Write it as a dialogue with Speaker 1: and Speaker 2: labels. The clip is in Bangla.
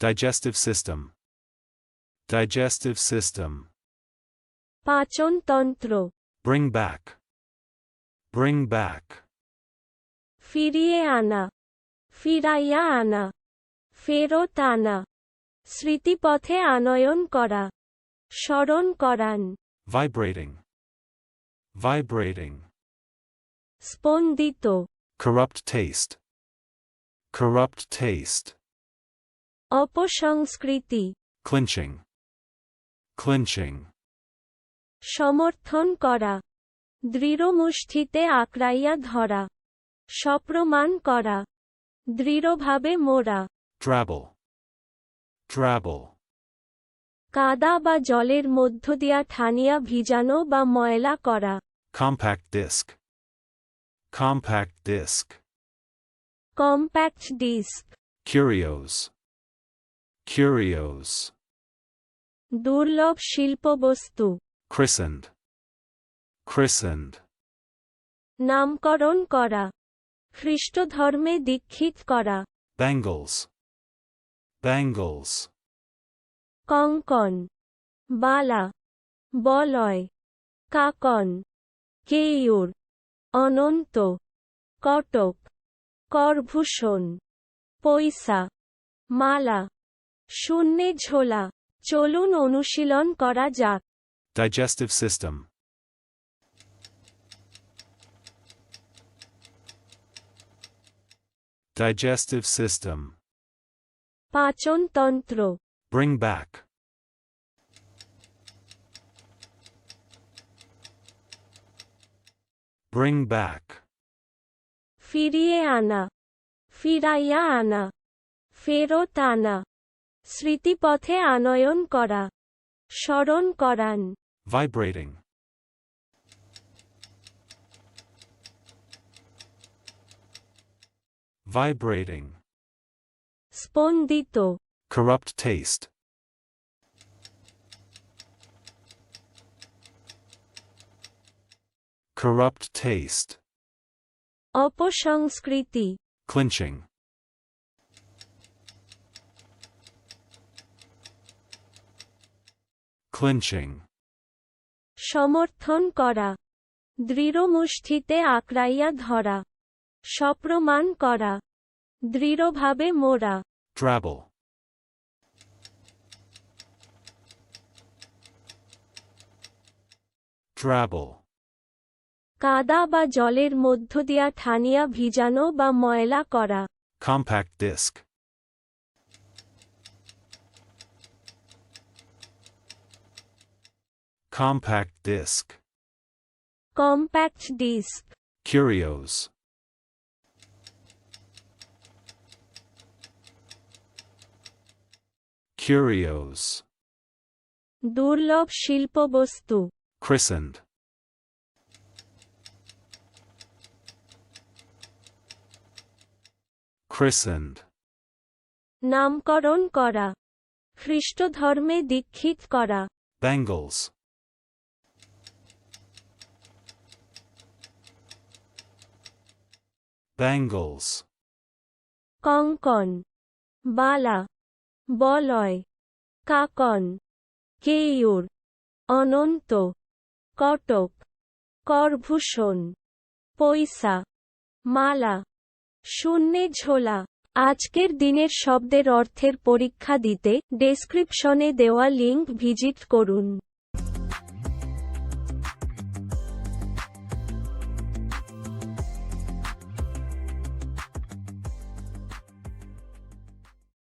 Speaker 1: Digestive system. Digestive system.
Speaker 2: পাচনতন্ত্র
Speaker 1: Bring back. Bring back.
Speaker 2: ফিরিয়ে আনা ফিরাইয়া আনা ফেরত আনা স্মৃতিপথে আনয়ন করা স্মরণ করান
Speaker 1: Vibrating. Vibrating.
Speaker 2: স্পন্দিত
Speaker 1: Corrupt taste. Corrupt taste.
Speaker 2: অপসংস্কৃতি
Speaker 1: Clinching. Clinching.
Speaker 2: সমর্থন করা দৃঢ়মুষ্টিতে আঁকড়াইয়া ধরা সপ্রমাণ করা দৃঢ়ভাবে মোড়া
Speaker 1: Drabble. Drabble.
Speaker 2: কাদা বা জলের মধ্য দিয়া ঠানিয়া ভিজানো বা ময়লা করা
Speaker 1: Compact disc. Compact disc.
Speaker 2: Compact disc
Speaker 1: Curios. Curios.
Speaker 2: দুর্লভ শিল্পবস্তু
Speaker 1: Christened. Christened.
Speaker 2: নামকরণ করা খ্রিস্ট ধর্মে দীক্ষিত করা
Speaker 1: Bangles. Bangles.
Speaker 2: কঙ্কন বালা বলয় কাকন কেয়ুর অনন্ত কটক করভূষণ পয়সা মালা শূন্যে ঝোলা। চলুন অনুশীলন করা যাক।
Speaker 1: ডাইজেস্টিভ সিস্টেম ডাইজেস্টিভ সিস্টেম
Speaker 2: পাচন
Speaker 1: তন্ত্র। ব্রিং ব্যাক ব্রিং ব্যাক
Speaker 2: ফিরিয়ে আনা। ফিরাইয়া আনা। ফেরত আনা। স্মৃতিপথে আনয়ন করা স্মরণ করান।
Speaker 1: ভাইব্রেটিং ভাইব্রেটিং
Speaker 2: স্পন্দিত।
Speaker 1: Corrupt টেস্ট corrupt টেস্ট
Speaker 2: অপসংস্কৃতি।
Speaker 1: Clinching. Clinching.
Speaker 2: সমর্থন করা দৃঢ়মুষ্টিতে আঁকড়াইয়া ধরা সপ্রমাণ করা দৃঢ়ভাবে মোড়া
Speaker 1: Drabble. Drabble.
Speaker 2: কাদা বা জলের মধ্য দিয়া ঠানিয়া ভিজানো বা ময়লা করা
Speaker 1: Compact disc. Compact disc.
Speaker 2: Compact disc
Speaker 1: Curios. Curios.
Speaker 2: দুর্লভ শিল্পবস্তু
Speaker 1: Christened. Christened.
Speaker 2: নামকরণ করা খ্রিস্ট ধর্মে দীক্ষিত করা
Speaker 1: Bangles. Bangles.
Speaker 2: কঙ্কন বালা বলয় কাকন কেয়ুর অনন্ত কটক করভূষণ পয়সা মালা শূন্যে ঝোলা আজকের দিনের শব্দের অর্থের পরীক্ষা দিতে ডেসক্রিপশনে দেওয়া লিঙ্ক ভিজিট করুন।